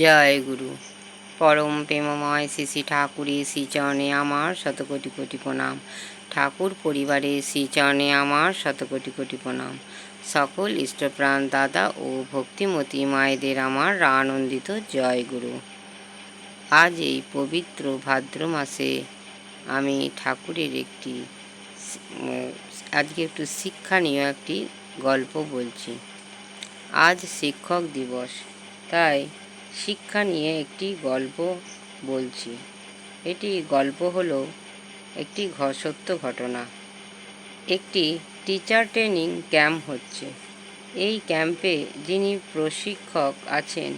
জয় গুরু। পরম প্রেমময় শ্রী শ্রী ঠাকুরের শ্রীচরণে আমার শত কোটি কোটি প্রণাম। ঠাকুর পরিবারের শ্রীচরণে আমার শত কোটি কোটি প্রণাম। সকল ইষ্টপ্রাণ দাদা ও ভক্তিমতী মায়েদের আমার আনন্দিত জয় গুরু। আজ এই পবিত্র ভাদ্র মাসে আমি ঠাকুরের একটি আজকে একটু শিক্ষণীয় একটি গল্প বলছি। আজ শিক্ষক দিবস, তাই শিক্ষা নিয়ে একটি গল্প বলছি। এটি গল্প হলো একটি সত্য ঘটনা। একটি টিচার ট্রেনিং ক্যাম্প হচ্ছে। এই ক্যাম্পে যিনি প্রশিক্ষক আছেন,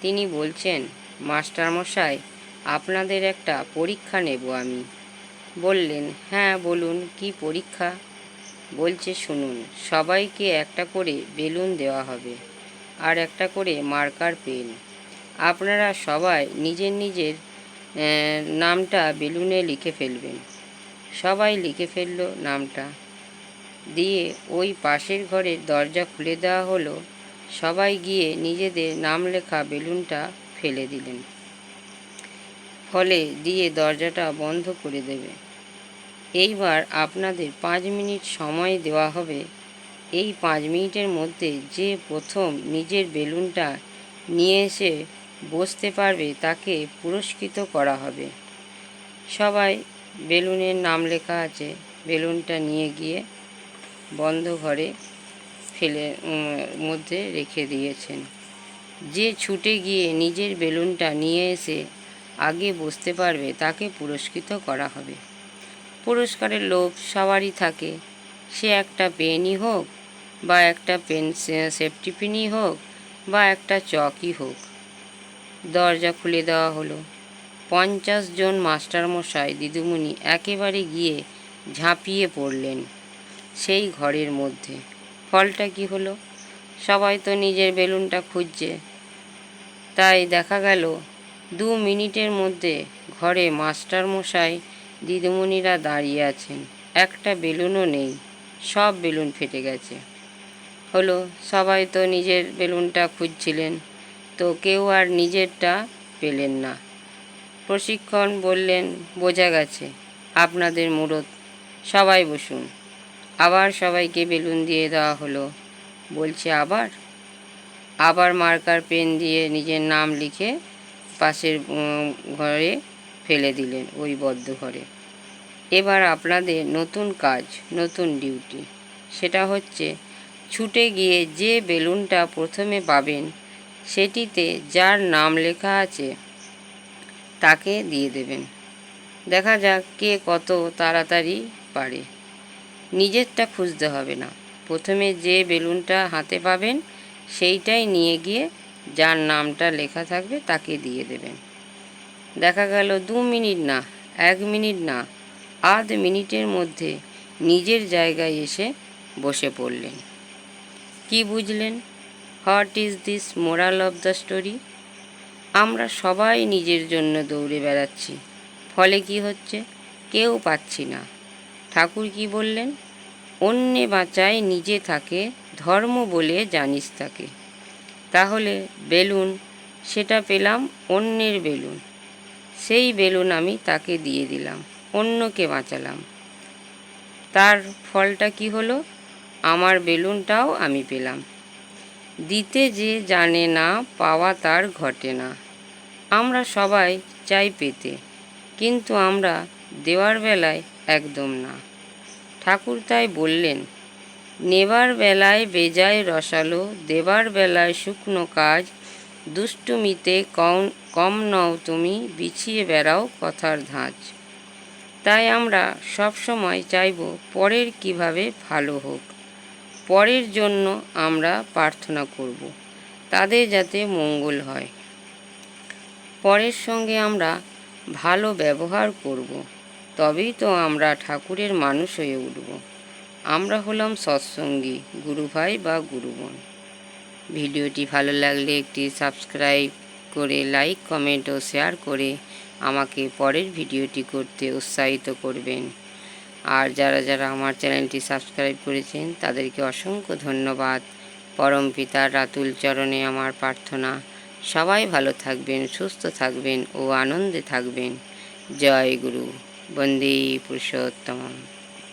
তিনি বলছেন, মাস্টারমশাই, আপনাদের একটা পরীক্ষা নেব আমি। বললেন হ্যাঁ বলুন, কি পরীক্ষা? বলছে, শুনুন, সবাইকে একটা করে বেলুন দেওয়া হবে, আর একটা করে মার্কার পেন। আপনারা সবাই নিজের নিজের নামটা বেলুনে লিখে ফেলবেন। সবাই লিখে ফেলল নামটা। দিয়ে ওই পাশের ঘরের দরজা খুলে দেওয়া হলো। সবাই গিয়ে নিজেদের নাম লেখা বেলুনটা ফেলে দিলেন। ফলে দিয়ে দরজাটা বন্ধ করে দেবে। এইবার আপনাদের পাঁচ মিনিট সময় দেওয়া হবে। এই পাঁচ মিনিটের মধ্যে যে প্রথম নিজের বেলুনটা নিয়ে এসে বসতে পারবে তাকে পুরস্কৃত করা হবে। সবাই বেলুনের নাম লেখা আছে। বেলুনটা নিয়ে গিয়ে বন্ধ ঘরে ফেলে মধ্যে রেখে দিয়েছেন। যে ছুটে গিয়ে নিজের বেলুনটা নিয়ে এসে আগে বসতে পারবে তাকে পুরস্কৃত করা হবে। পুরস্কারের লোভ সবারই থাকে। সে একটা পেনই হোক বা একটা পেন সেফটি পিনই হোক বা একটা চকই হোক। দরজা খুলে দেওয়া হলো। পঞ্চাশ জন মাস্টারমশাই দিদিমণি একেবারে গিয়ে ঝাঁপিয়ে পড়লেন সেই ঘরের মধ্যে। ফলটা কি হলো? সবাই তো নিজের বেলুনটা খুঁজছে। তাই দেখা গেল, দু মিনিটের মধ্যে ঘরে মাস্টারমশাই দিদিমণিরা দাঁড়িয়ে আছেন। একটা বেলুনও নেই, সব বেলুন ফেটে গেছে। হলো, সবাই তো নিজের বেলুনটা খুঁজছিলেন। তো কেউ আর নিজেরটা পেলেন না। প্রশিক্ষণ বললেন, বোঝা গেছে, আপনাদের মুরত সবাই বসুন। আবার সবাইকে বেলুন দিয়ে দেওয়া হলো। বলছে, আবার? আবার মার্কার পেন দিয়ে নিজের নাম লিখে পাশের ঘরে ফেলে দিলেন ওই বদ্ধ ঘরে। এবার আপনাদের নতুন কাজ, নতুন ডিউটি। সেটা হচ্ছে, ছুটে গিয়ে যে বেলুনটা প্রথমে পাবেন সেটিতে যার নাম লেখা আছে, তাকে দিয়ে দেবেন। দেখা যাক কে কত তাড়াতাড়ি পারে। নিজেরটা খুঁজতে হবে না। প্রথমে যে বেলুনটা হাতে পাবেন, সেইটাই নিয়ে গিয়ে যার নামটা লেখা থাকবে, তাকে দিয়ে দেবেন। দেখা গেল দু মিনিট না, এক মিনিট না, আধ মিনিটের মধ্যে নিজের জায়গায় এসে বসে পড়লেন। কি বুঝলেন? What is this moral of the story. আমরা সবাই নিজের জন্য দৌড়ে বেড়াচ্ছি। ফলে কি হচ্ছে? কেউ পাচ্ছি না। ঠাকুর কি বললেন? অন্যে বাঁচায় নিজে থাকে, ধর্ম বলে জানিস তাকে। তাহলে বেলুন, সেটা পেলাম অন্যের বেলুন। সেই বেলুন আমি তাকে দিয়ে দিলাম, অন্যকে বাঁচালাম। তার ফলটা কি হলো? আমার বেলুনটাও আমি পেলাম। দিতে যে জানে না, পাওয়া তার ঘটে না। আমরা সবাই চাই পেতে, কিন্তু আমরা দেওয়ার বেলায় একদম না। ঠাকুর তাই বললেন, নেবার বেলায় বেজায় রসালো, দেবার বেলায় শুকনো কাজ। দুষ্টুমিতে কম কম নও তুমি, বিছিয়ে বেড়াও কথার ধাঁচ। তাই আমরা সব সময় চাইব পরের কীভাবে ভালো হোক। পরের জন্য আমরা প্রার্থনা করব। তাদের যাতে মঙ্গল হয়। পরের সঙ্গে আমরা ভালো ব্যবহার করব। তবেই তো আমরা ঠাকুরের মানুষ হয়ে উঠব। আমরা হলাম সৎসঙ্গী, গুরু ভাই বা গুরু বোন। ভিডিওটি ভালো লাগলে একটি সাবস্ক্রাইব করে, লাইক, কমেন্ট ও শেয়ার করে আমাকে পরের ভিডিওটি করতে উৎসাহিত করবেন। আর যারা যারা আমার চ্যানেলটি সাবস্ক্রাইব করেছেন, তাদেরকে অসংখ্য ধন্যবাদ। পরম পিতার রাতুল চরণে আমার প্রার্থনা। সবাই ভালো থাকবেন, সুস্থ থাকবেন ও আনন্দে থাকবেন। জয় গুরু। বন্দে পুরুষোত্তম